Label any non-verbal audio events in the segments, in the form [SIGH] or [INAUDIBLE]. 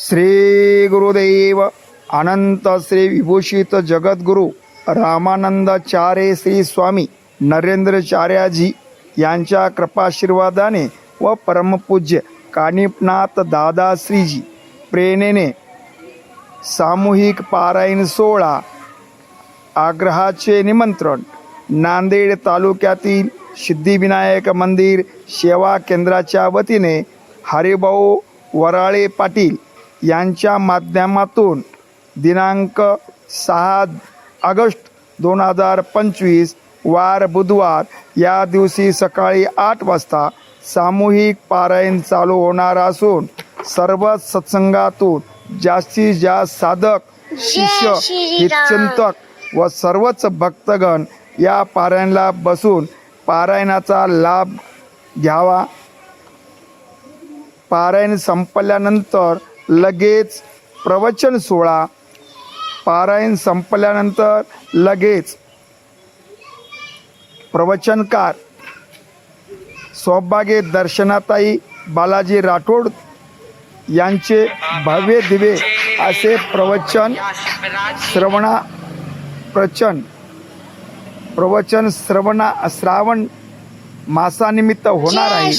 श्री गुरुदेव अनंत श्री विभूषित जगद्गुरु रामानंदाचार्य श्री स्वामी नरेंद्रचार्याजी यांच्या कृपाशीर्वादाने व परमपूज्य कानिपनाथ दादाश्रीजी प्रेरणेने सामूहिक पारायण सोहळा आग्रहाचे निमंत्रण नांदेड तालुक्यातील सिद्धिविनायक मंदिर सेवा केंद्राच्या वतीने हरिभाऊ वराळे पाटील यांच्या माध्यमातून दिनांक सहा ऑगस्ट दोन हजार पंचवीस वार बुधवार या दिवशी सकाळी आठ वाजता सामूहिक पारायण चालू होणार असून सर्व सत्संगातून जास्तीत जास्त साधक शिष्य हितचिंतक व सर्वच भक्तगण या पारायणाला बसून पारायणाचा लाभ घ्यावा. पारायण संपल्यानंतर लगेच प्रवचन सोहळा. पारायण संपल्यानंतर लगेच प्रवचनकार. सौभाग्य दर्शनाताई बालाजी राठोड यांचे भव्य दिवे असे प्रवचन श्रवणा प्रचन. प्रवचन श्रवणा श्रावण मासानिमित्त होणार आहे.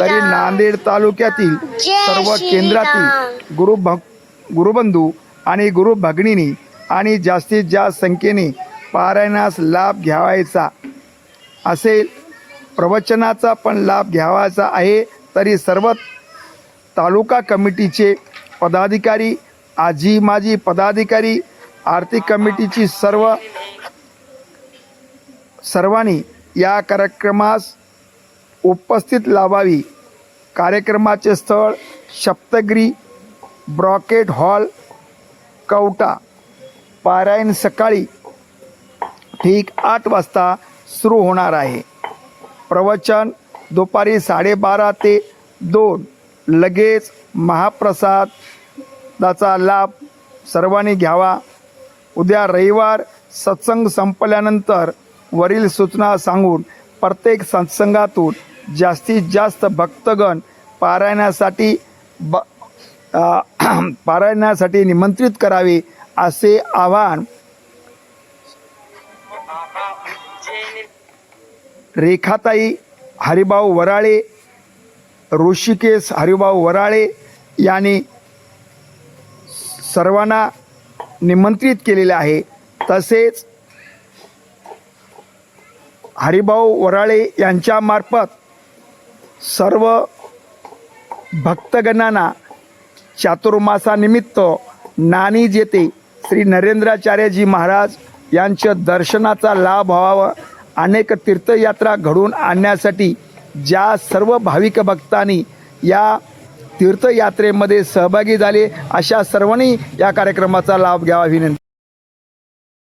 तरी नांदेड तालुक्यातील सर्व केंद्रातील गुरु भक गुरुबंधू आणि गुरु भगिनीनी आणि जास्तीत जास्त संख्येने पारायणास लाभ घ्यावायचा असेल प्रवचनाचा पण लाभ घ्यावायचा आहे तरी सर्व तालुका कमिटीचे पदाधिकारी आजी माजी पदाधिकारी आर्थिक कमिटीची सर्व सर्वांनी या कार्यक्रमास उपस्थित लावावी कार्यक्रमाचे स्थळ सप्तगिरी ब्रॉकेट हॉल कवटा. पारायण सकाळी ठीक आठ वाजता सुरू होणार आहे. प्रवचन दुपारी साडेबारा ते दोन. लगेच महाप्रसादाचा लाभ सर्वांनी घ्यावा. उद्या रविवार सत्संग संपल्यानंतर वरील सूचना सांगून प्रत्येक सत्संगातून जास्तीत जास्त भक्तगण पारायणासाठी ब [CLEARS THROAT] पारायणासाठी निमंत्रित करावे असे आवाहन रेखाताई हरिभाऊ वराळे ऋषिकेश हरिभाऊ वराळे यांनी सर्वांना निमंत्रित केलेले आहे. तसेच हरिभाऊ वराळे यांच्यामार्फत सर्व भक्तगणांना चातुर्मासानिमित्त नाणी जेते श्री नरेंद्राचार्यजी महाराज यांच्या दर्शनाचा लाभ व्हावा. अनेक तीर्थयात्रा घडून आणण्यासाठी ज्या सर्व भाविक भक्तांनी या तीर्थयात्रेमध्ये सहभागी झाले अशा सर्वांनी या कार्यक्रमाचा लाभ घ्यावा. विनंती